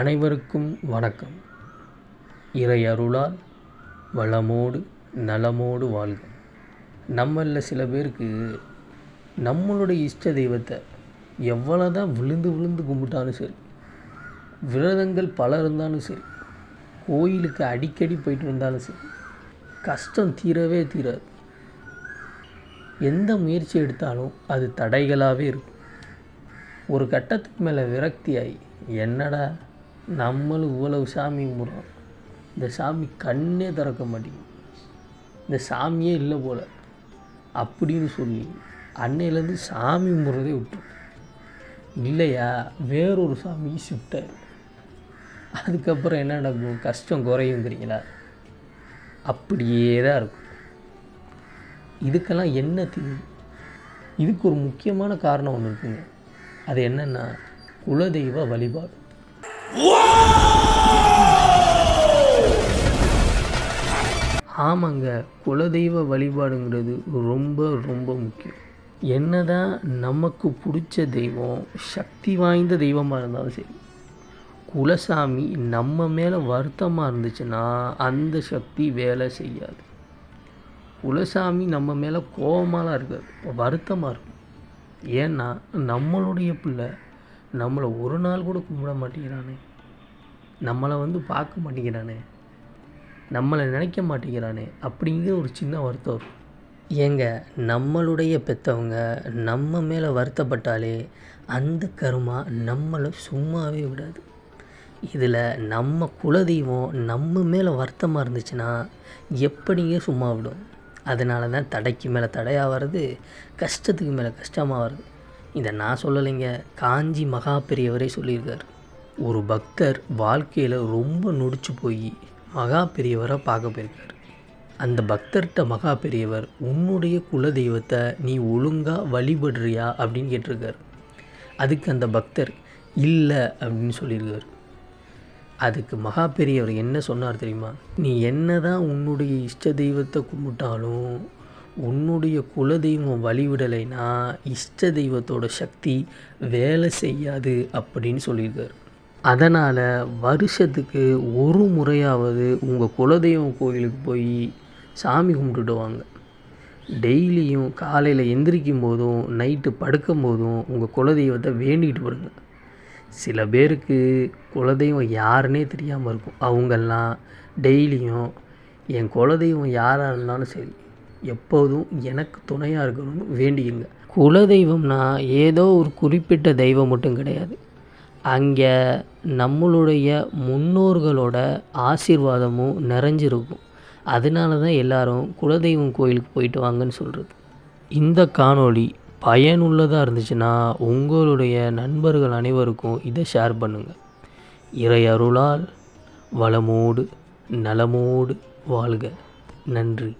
அனைவருக்கும் வணக்கம். இறை அருளால் வளமோடு நலமோடு வாழ்க. நம்மளில் சில பேருக்கு நம்மளுடைய இஷ்ட தெய்வத்தை எவ்வளோ தான் விழுந்து விழுந்து கும்பிட்டாலும் சரி விரதங்கள் பல இருந்தாலும் சரி கோயிலுக்கு அடிக்கடி போயிட்டு இருந்தாலும் சரி கஷ்டம் தீரவே தீராது. எந்த முயற்சி எடுத்தாலும் அது தடைகளாகவே இருக்கும். ஒரு கட்டத்துக்கு மேலே விரக்தியாகி என்னடா நம்மளும் இவ்வளவு சாமி கும்பிட்றோம். இந்த சாமி கண்ணே திறக்க மாட்டேங்குது. இந்த சாமியே இல்லை போல். அப்படின்னு சொல்லி அன்னையிலேருந்து சாமி கும்பிட்றதே விட்டோம் இல்லையா? வேறொரு சாமி ஷிஃப்ட் அதுக்கப்புறம் என்ன நடக்கும்? கஷ்டம் குறையுங்கிறீங்களா அப்படியே தான் இருக்கும். இதுக்கெல்லாம் என்ன தீர்வு இதுக்கு ஒரு முக்கியமான காரணம் ஒன்று இருக்குங்க. அது என்னென்னா குலதெய்வ வழிபாடு. ஆமாங்க குலதெய்வ வழிபாடுங்கிறது ரொம்ப ரொம்ப முக்கியம். என்னதான் நமக்கு பிடிச்ச தெய்வம் சக்தி வாய்ந்த தெய்வமாக இருந்தாலும் சரி குலசாமி நம்ம மேலே வருத்தமாக இருந்துச்சுன்னா அந்த சக்தி வேலை செய்யாது. குலசாமி நம்ம மேலே கோபமாலாம் இருக்காது வருத்தமாக இருக்கும். ஏன்னா நம்மளுடைய பிள்ளை நம்மளை ஒரு நாள் கூட கும்பிட மாட்டேங்கிறானே. நம்மளை வந்து பார்க்க மாட்டேங்கிறானே. நம்மளை நினைக்க மாட்டேங்கிறானே அப்படிங்கிற ஒரு சின்ன வருத்தம் இருக்கும் ஏங்க நம்மளுடைய பெற்றவங்க நம்ம மேலே வருத்தப்பட்டாலே அந்த கருமா நம்மளை சும்மாவே விடாது. இதில் நம்ம குலதெய்வம் நம்ம மேலே வருத்தமாக இருந்துச்சுன்னா எப்படிங்க சும்மா விடும்? அதனால தான் தடைக்கு மேலே தடையாக வர்றது கஷ்டத்துக்கு மேலே கஷ்டமாக வருது இதை நான் சொல்லலைங்க. காஞ்சி மகா பெரியவரே சொல்லியிருக்கார். ஒரு பக்தர் வாழ்க்கையில் ரொம்ப நொடிச்சு போய் மகா பெரியவரை பார்க்க போயிருக்கார். அந்த பக்தர்கிட்ட மகா பெரியவர் உன்னுடைய குல தெய்வத்தை நீ ஒழுங்காக வழிபடுறியா? அப்படின்னு கேட்டிருக்கார். அதுக்கு அந்த பக்தர் இல்லை அப்படின்னு சொல்லியிருக்கார். அதுக்கு மகா பெரியவர் என்ன சொன்னார் தெரியுமா? நீ என்ன தான் உன்னுடைய இஷ்ட தெய்வத்தை கும்பிட்டாலும் உன்னுடைய குலதெய்வம் வழிவிடலைன்னா இஷ்ட தெய்வத்தோட சக்தி வேலை செய்யாது அப்படின்னு சொல்லியிருக்காரு. அதனால் வருஷத்துக்கு ஒரு முறையாவது உங்கள் குலதெய்வம் கோயிலுக்கு போய் சாமி கும்பிட்டுட்டு வாங்க. டெய்லியும் காலையில் எந்திரிக்கும் போதும் நைட்டு படுக்கும் போதும் உங்கள் குலதெய்வத்தை வேண்டிகிட்டு வருங்க. சில பேருக்கு குலதெய்வம் யாருன்னே தெரியாமல் இருக்கும். அவங்கெல்லாம் டெய்லியும் என் குலதெய்வம் யாராக இருந்தாலும் சரி எப்போதும் எனக்கு துணையாக இருக்கணும்னு வேண்டிக்குங்க. குலதெய்வம்னா ஏதோ ஒரு குறிப்பிட்ட தெய்வம் மட்டும் கிடையாது. அங்கே நம்மளுடைய முன்னோர்களோட ஆசீர்வாதமும் நிறைஞ்சிருக்கும். அதனால தான் எல்லாரும் குலதெய்வம் கோயிலுக்கு போயிட்டு வாங்கன்னு சொல்கிறது இந்த காணொளி பயனுள்ளதாக இருந்துச்சுன்னா உங்களுடைய நண்பர்கள் அனைவருக்கும் இதை ஷேர் பண்ணுங்கள் இறை அருளால் வளமோடு நலமோடு வாழ்க. நன்றி.